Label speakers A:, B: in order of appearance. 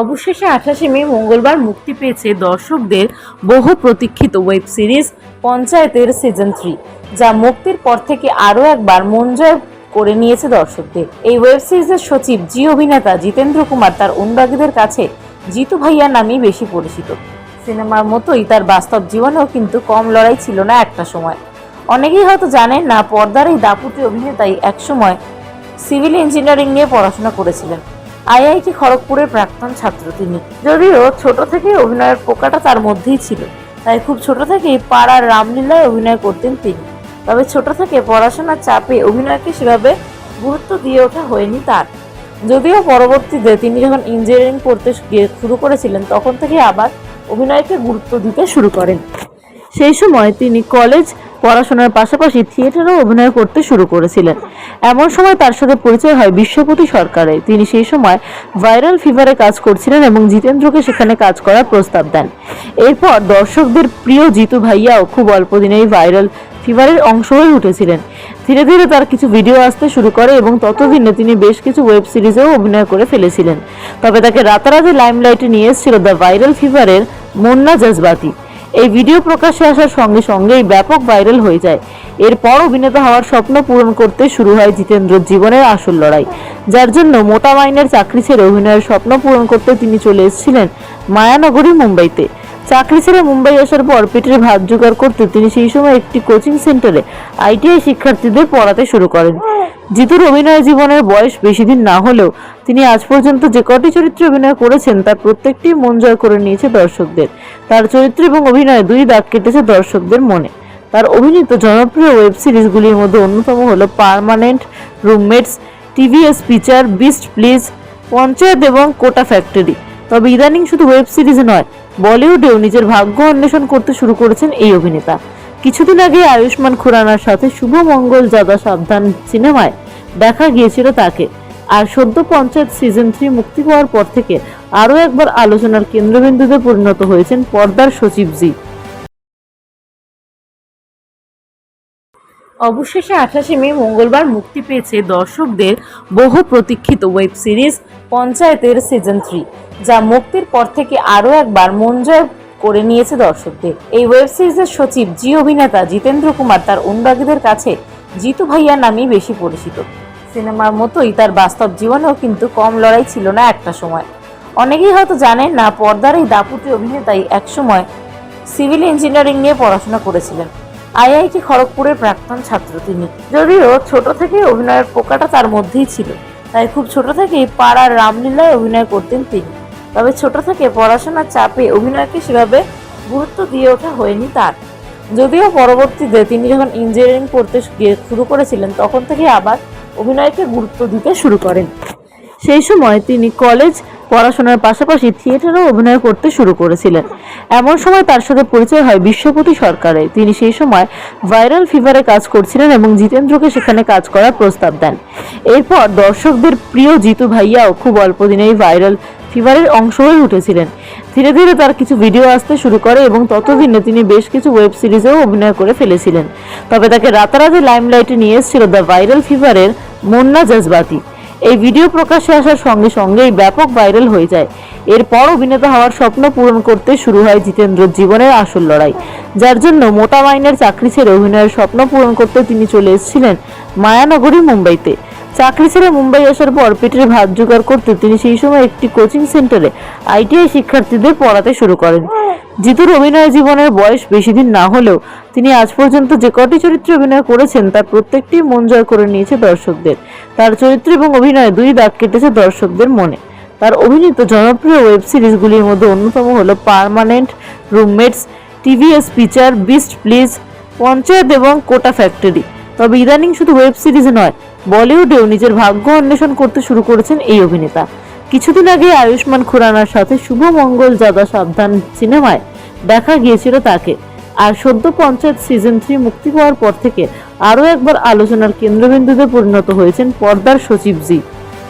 A: অবশেষে আঠাশে মে মঙ্গলবার মুক্তি পেয়েছে দর্শকদের বহু প্রতীক্ষিত ওয়েব সিরিজ পঞ্চায়েতের সিজন থ্রি যা মুক্তির পর থেকে আরও একবার মন জয় করে নিয়েছে দর্শকদের। এই ওয়েব সিরিজের সচিব, জি অভিনেতা জিতেন্দ্র কুমার তার অনুরাগীদের কাছে জিতু ভাইয়া নামেই বেশি পরিচিত। সিনেমার মতোই তার বাস্তব জীবনেও কিন্তু কম লড়াই ছিল না একটা সময়। অনেকেই হয়তো জানেন না, পর্দার এই দাপুটি অভিনেতাই একসময় সিভিল ইঞ্জিনিয়ারিং নিয়ে পড়াশোনা করেছিলেন। আইআইটি খড়গপুরের প্রাক্তন ছাত্র তিনি। যদিও ছোট থেকে অভিনয়ের পোকাটা তার মধ্যেই ছিল, তাই খুব ছোট থেকেই পাড়ার রামলীলায় অভিনয় করতেন তিনি। তবে ছোট থেকে পড়াশোনার চাপে অভিনয়কে সেভাবে গুরুত্ব দিয়ে ওঠা হয়নি তার। যদিও পরবর্তীতে তিনি যখন ইঞ্জিনিয়ারিং পড়তে গিয়ে শুরু করেছিলেন, তখন থেকে আবার অভিনয়কে গুরুত্ব দিতে শুরু করেন। সেই সময় তিনি কলেজ পড়াশোনার পাশাপাশি থিয়েটারেও অভিনয় করতে শুরু করেছিলেন। এমন সময় তার সাথে পরিচয় হয় বিশ্বপতি সরকারের। তিনি সেই সময় ভাইরাল ফিভারে কাজ করছিলেন এবং জিতেন্দ্রকে সেখানে কাজ করার প্রস্তাব দেন। এরপর দর্শকদের প্রিয় জিতু ভাইয়াও খুব অল্প দিনেই ভাইরাল ফিভারের অংশ হয়ে উঠেছিলেন। ধীরে ধীরে তার কিছু ভিডিও আসতে শুরু করে এবং ততদিনে তিনি বেশ কিছু ওয়েব সিরিজেও অভিনয় করে ফেলেছিলেন। তবে তাকে রাতারাতি লাইমলাইটে নিয়ে এসেছিল দ্য ভাইরাল ফিভারের মুন্না জজবাতি। এই ভিডিও প্রকাশ্যে আসার সঙ্গে সঙ্গেই ব্যাপক ভাইরাল হয়ে যায়। এরপর অভিনেতা হওয়ার স্বপ্ন পূরণ করতে শুরু হয় জিতেন্দ্রর জীবনের আসল লড়াই। যার জন্য মোটা মাইনের চাকরি ছেড়ে অভিনয়ের স্বপ্ন পূরণ করতে তিনি চলে এসেছিলেন মায়ানগরী, মুম্বাইতে। চাকরি ছেড়ে মুম্বাই আসার পর পেটের ভাত জোগাড় করতে তিনি সেই সময় একটি কোচিং সেন্টারে আইটিআই শিক্ষার্থীদের পড়াতে শুরু করেন। জিতুর অভিনয় জীবনের বয়স বেশি দিন না হলেও তিনি আজ পর্যন্ত যে কটি চরিত্রে অভিনয় করেছেন, তার প্রত্যেকটি মন জয় করে নিয়েছে দর্শকদের। তার চরিত্র এবং অভিনয় দুই দাগ কেটেছে দর্শকদের মনে। তার অভিনীত জনপ্রিয় ওয়েব সিরিজগুলির মধ্যে অন্যতম হল permanent roommates, TVF pitchers Bisht please, Panchayat এবং কোটা ফ্যাক্টরি। তবে ইদানিং শুধু ওয়েব সিরিজ নয়, বলিউডেও নিজের ভাগ্য অন্বেষণ করতে শুরু করেছেন এই অভিনেতা। কিছুদিন আগে আয়ুষ্মান খুরানার সাথে শুভ মঙ্গল জাদা সাবধান সিনেমায় দেখা গিয়েছিল তাকে। আর সদ্য পঞ্চায়েত সিজন থ্রি মুক্তি পাওয়ার পর থেকে আরও একবার আলোচনার কেন্দ্রবিন্দুতে পরিণত হয়েছেন পর্দার সচিবজি অবশেষে আঠাশে মে মঙ্গলবার মুক্তি পেয়েছে দর্শকদের বহু প্রতীক্ষিত ওয়েব সিরিজ পঞ্চায়েতের সিজন থ্রি যা মুক্তির পর থেকে আরও একবার মন জয় করে নিয়েছে দর্শকদের। এই ওয়েব সিরিজের সচিব, জি অভিনেতা জিতেন্দ্র কুমার তার অনুরাগীদের কাছে জিতু ভাইয়া নামেই বেশি পরিচিত। সিনেমার মতোই তার বাস্তব জীবনেও কিন্তু কম লড়াই ছিল না একটা সময়। অনেকেই হয়তো জানেন না, পর্দার এই দাপুটি অভিনেতাই একসময় সিভিল ইঞ্জিনিয়ারিং নিয়ে পড়াশোনা করেছিলেন। আইআইটি খড়গপুরের প্রাক্তন ছাত্র তিনি। যদিও ছোট থেকে অভিনয়ের পোকাটা তার মধ্যেই ছিল, তাই খুব ছোট থেকেই পাড়ার রামলীলায় অভিনয় করতেন তিনি। তবে ছোট থেকে পড়াশোনার চাপে অভিনয়কে সেভাবে গুরুত্ব দিয়ে ওঠা হয়নি তার। যদিও পরবর্তীতে তিনি যখন ইঞ্জিনিয়ারিং পড়তে শুরু করেছিলেন, তখন থেকে আবার অভিনয়কে গুরুত্ব দিতে শুরু করেন। সেই সময় তিনি কলেজ পড়াশোনার পাশাপাশি থিয়েটারেও অভিনয় করতে শুরু করেছিলেন। এমন সময় তার সাথে পরিচয় হয় বিশ্বপতি সরকারের তিনি সেই সময় ভাইরাল ফিভারে কাজ করছিলেন এবং জিতেন্দ্রকে সেখানে কাজ করার প্রস্তাব দেন। এরপর দর্শকদের প্রিয় জিতু ভাইয়াও খুব অল্প দিনেই ভাইরাল ফিভারের অংশ হয়ে উঠেছিলেন। ধীরে ধীরে তার কিছু ভিডিও আসতে শুরু করে এবং ততদিনে তিনি বেশ কিছু ওয়েব সিরিজেও অভিনয় করে ফেলেছিলেন। তবে তাকে রাতারাতি লাইমলাইটে নিয়ে এসেছিল দ্য ভাইরাল ফিভারের মুন্না জজবাতি। এই ভিডিও প্রকাশ্যে আসার সঙ্গে সঙ্গেই ব্যাপক ভাইরাল হয়ে যায়। এরপর অভিনেতা হওয়ার স্বপ্ন পূরণ করতে শুরু হয় জিতেন্দ্রর জীবনের আসল লড়াই, যার জন্য মোটা মাইনের চাকরি ছেড়ে অভিনয়ের স্বপ্ন পূরণ করতে তিনি চলে এসেছিলেন মায়ানগরী, মুম্বাইতে। চাকরি ছেড়ে মুম্বাই আসার পর পেটের ভাত জোগাড় করতে তিনি সেই সময় একটি কোচিং সেন্টারে আইটিআই শিক্ষার্থীদের পড়াতে শুরু করেন। জিতুর অভিনয় জীবনের বয়স বেশি দিন না হলেও তিনি আজ পর্যন্ত যে কটি চরিত্রে অভিনয় করেছেন, তার প্রত্যেকটি মন জয় করে নিয়েছে দর্শকদের। তার চরিত্র এবং অভিনয় দুই দাগ কেটেছে দর্শকদের মনে। তার অভিনীত জনপ্রিয় ওয়েব সিরিজগুলির মধ্যে অন্যতম হল permanent roommates, TVF pitchers Bisht please, Panchayat এবং কোটা ফ্যাক্টরি। তবে ইদানিং শুধু ওয়েব সিরিজ নয় বলিউডেও নিজের ভাগ্য অন্বেষণ করতে শুরু করেছেন এই অভিনেতা। কিছুদিন আগে আয়ুষ্মান খুরানার সাথে শুভ মঙ্গল জাদা সাবধান সিনেমায় দেখা গিয়েছিল তাকে। আর সদ্য পঞ্চায়েত সিজন থ্রি মুক্তি পাওয়ার পর থেকে আরও একবার আলোচনার কেন্দ্রবিন্দুতে পরিণত হয়েছেন পর্দার সচিব সচিবজি